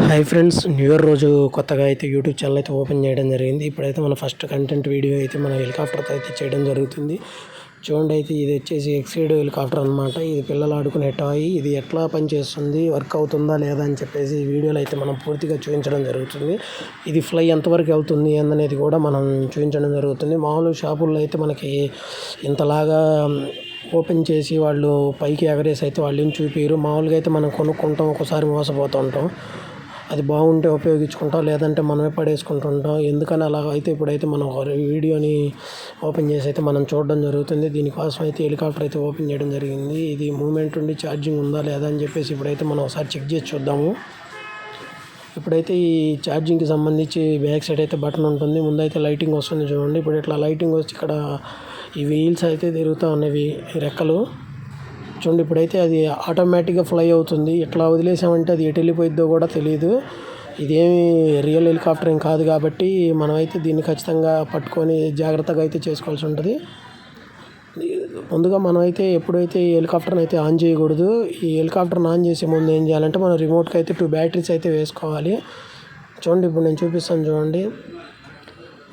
Hi friends new year రోజు కొత్తగా అయితే యూట్యూబ్ ఛానల్ అయితే ఓపెన్ చేయడం జరిగింది. ఇప్పుడైతే మన ఫస్ట్ కంటెంట్ వీడియో అయితే మన హెలికాప్టర్తో అయితే చేయడం జరుగుతుంది. చూడండి అయితే ఇది వచ్చేసి ఎక్సైడ్ హెలికాప్టర్ అనమాట ఇది పిల్లలు ఆడుకునే టాయ్. ఇది ఎట్లా పనిచేస్తుంది? వర్క్ అవుతుందా లేదా అని చెప్పేసి వీడియోలు వీడియోలో అయితే మనం పూర్తిగా చూపించడం జరుగుతుంది. ఇది ఫ్లై ఎంతవరకు వెళ్తుంది అనేది కూడా మనం చూపించడం జరుగుతుంది. మామూలు షాపుల్లో అయితే మనకి ఇంతలాగా ఓపెన్ చేసి వాళ్ళు పైకి ఎగరేసి అయితే వాళ్ళని చూపించరు మామూలుగా అయితే మనం కొనుక్కుంటాం ఒకసారి మోసపోతూ ఉంటాం. అది బాగుంటే ఉపయోగించుకుంటాం లేదంటే మనమే పడేసుకుంటుంటాం. ఎందుకని అలా అయితే ఇప్పుడైతే మనం ఒక వీడియోని ఓపెన్ చేసి అయితే మనం చూడడం జరుగుతుంది. దీనికోసం అయితే హెలికాప్టర్ అయితే ఓపెన్ చేయడం జరిగింది. ఇది మూమెంట్ ఉండి ఛార్జింగ్ ఉందా లేదా అని చెప్పేసి ఇప్పుడైతే మనం ఒకసారి చెక్ చేసి చూద్దాము. ఇప్పుడైతే ఈ ఛార్జింగ్కి సంబంధించి బ్యాక్ సైడ్ అయితే బటన్ ఉంటుంది. ముందైతే లైటింగ్ వస్తుంది చూడండి. ఇప్పుడు ఇట్లా లైటింగ్ వచ్చి ఇక్కడ ఈ వీల్స్ అయితే తిరుగుతూ ఉన్నవి రెక్కలు. చూడండి ఇప్పుడైతే అది ఆటోమేటిక్గా ఫ్లై అవుతుంది. ఎట్లా వదిలేసామంటే అది ఎటు వెళ్ళిపోయిద్దో కూడా తెలియదు ఇదేమి రియల్ హెలికాప్టర్ ఏం కాదు కాబట్టి మనమైతే దీన్ని ఖచ్చితంగా పట్టుకొని జాగ్రత్తగా అయితే చేసుకోవాల్సి ఉంటుంది. ముందుగా మనమైతే ఎప్పుడైతే ఈ హెలికాప్టర్ని అయితే ఆన్ చేయకూడదు ఈ హెలికాప్టర్ని ఆన్ చేసే ముందు ఏం చేయాలంటే మనం రిమోట్కి అయితే టూ బ్యాటరీస్ అయితే వేసుకోవాలి. చూడండి ఇప్పుడు నేను చూపిస్తాను చూడండి.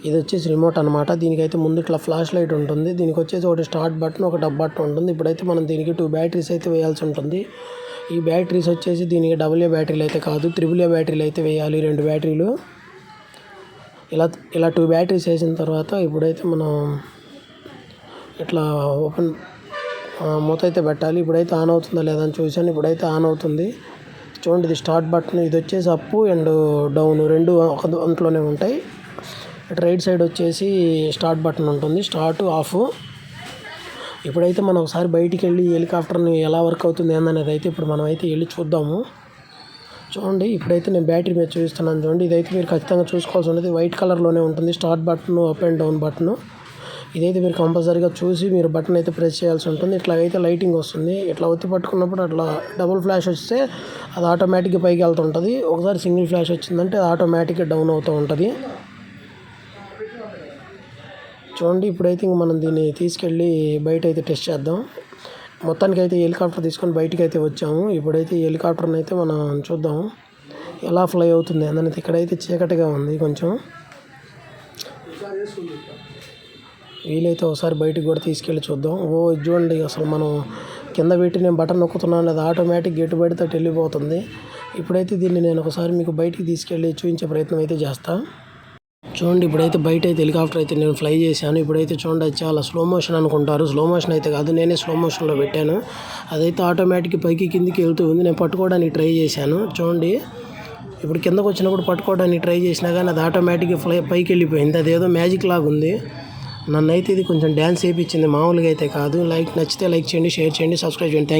ఇది వచ్చేసి రిమోట్ అనమాట దీనికైతే ముందు ఇట్లా ఫ్లాష్ లైట్ ఉంటుంది. దీనికి వచ్చేసి ఒకటి స్టార్ట్ బటన్ ఒక డబ్ బటన్ ఉంటుంది. ఇప్పుడైతే మనం దీనికి టూ బ్యాటరీస్ అయితే వేయాల్సి ఉంటుంది. ఈ బ్యాటరీస్ వచ్చేసి దీనికి డబుల్ ఏ బ్యాటరీలు అయితే కాదు త్రిబుల్ ఏ బ్యాటరీలు అయితే వేయాలి. రెండు బ్యాటరీలు ఇలా ఇలా టూ బ్యాటరీస్ వేసిన తర్వాత ఇప్పుడైతే మనం ఇట్లా ఓపెన్ మూత అయితే పెట్టాలి. ఇప్పుడైతే ఆన్ అవుతుందా లేదా అని చూశాను. ఇప్పుడైతే ఆన్ అవుతుంది. చూడండి ఇది స్టార్ట్ బటన్ ఇది వచ్చేసి అప్ అండ్ డౌన్ రెండు ఒక దాంట్లోనే ఉంటాయి. ఇటు రైట్ సైడ్ వచ్చేసి స్టార్ట్ బటన్ ఉంటుంది. Start off. ఇప్పుడైతే మనం ఒకసారి బయటికి వెళ్ళి హెలికాప్టర్ని ఎలా వర్క్ అవుతుంది ఏందనేది అయితే ఇప్పుడు మనం అయితే వెళ్ళి చూద్దాము. చూడండి ఇప్పుడైతే నేను బ్యాటరీ మీద చూపిస్తున్నాను చూడండి. ఇదైతే మీరు ఖచ్చితంగా చూసుకోవాల్సి ఉంటుంది వైట్ కలర్లోనే ఉంటుంది. Start button up and down button. ఇదైతే మీరు కంపల్సరీగా చూసి మీరు బటన్ అయితే ప్రెస్ చేయాల్సి ఉంటుంది. ఇట్లాగైతే లైటింగ్ వస్తుంది. ఇట్లా ఒత్తి పట్టుకున్నప్పుడు అట్లా డబుల్ ఫ్లాష్ వస్తే అది ఆటోమేటిక్గా పైకి వెళ్తుంటుంది. ఒకసారి సింగిల్ ఫ్లాష్ వచ్చిందంటే అది ఆటోమేటిక్గా డౌన్ అవుతూ ఉంటుంది. చూడండి ఇప్పుడైతే ఇంక మనం దీన్ని తీసుకెళ్ళి బయట అయితే టెస్ట్ చేద్దాం. మొత్తానికి అయితే హెలికాప్టర్ తీసుకొని బయటికి అయితే వచ్చాము. ఇప్పుడైతే హెలికాప్టర్ని అయితే మనం చూద్దాము ఎలా ఫ్లై అవుతుంది అనేది ఇక్కడైతే చీకటిగా ఉంది కొంచెం. వీలైతే ఒకసారి బయటికి కూడా తీసుకెళ్ళి చూద్దాం. ఓ ఇది చూడండి అసలు మనం కింద పెట్టి నేను బటన్ నొక్కుతున్నాను లేదా ఆటోమేటిక్ గేటు బయటతో వెళ్ళిపోతుంది. ఇప్పుడైతే దీన్ని నేను ఒకసారి మీకు బయటికి తీసుకెళ్ళి చూపించే ప్రయత్నం అయితే చేస్తాను చూడండి ఇప్పుడైతే బయట అయితే హెలికాప్టర్ అయితే నేను ఫ్లై చేశాను. ఇప్పుడైతే చూడండి చాలా స్లో మోషన్ అనుకుంటారు. స్లో మోషన్ అయితే కాదు నేనే స్లో మోషన్లో పెట్టాను. అదైతే ఆటోమేటిక్ పైకి కిందికి వెళ్తూ ఉంది. నేను పట్టుకోవడానికి ట్రై చేశాను. చూడండి ఇప్పుడు కిందకు వచ్చినప్పుడు పట్టుకోవడానికి ట్రై చేసినా కానీ అది ఆటోమేటిక్గా ఫ్లై పైకి వెళ్ళిపోయింది. అదేదో మ్యాజిక్ లాగా ఉంది. నన్ను అయితే ఇది కొంచెం డ్యాన్స్ వేయించింది మామూలుగా అయితే కాదు. లైక్ నచ్చితే లైక్ చేయండి షేర్ చేయండి సబ్స్క్రైబ్ చేయండి. థ్యాంక్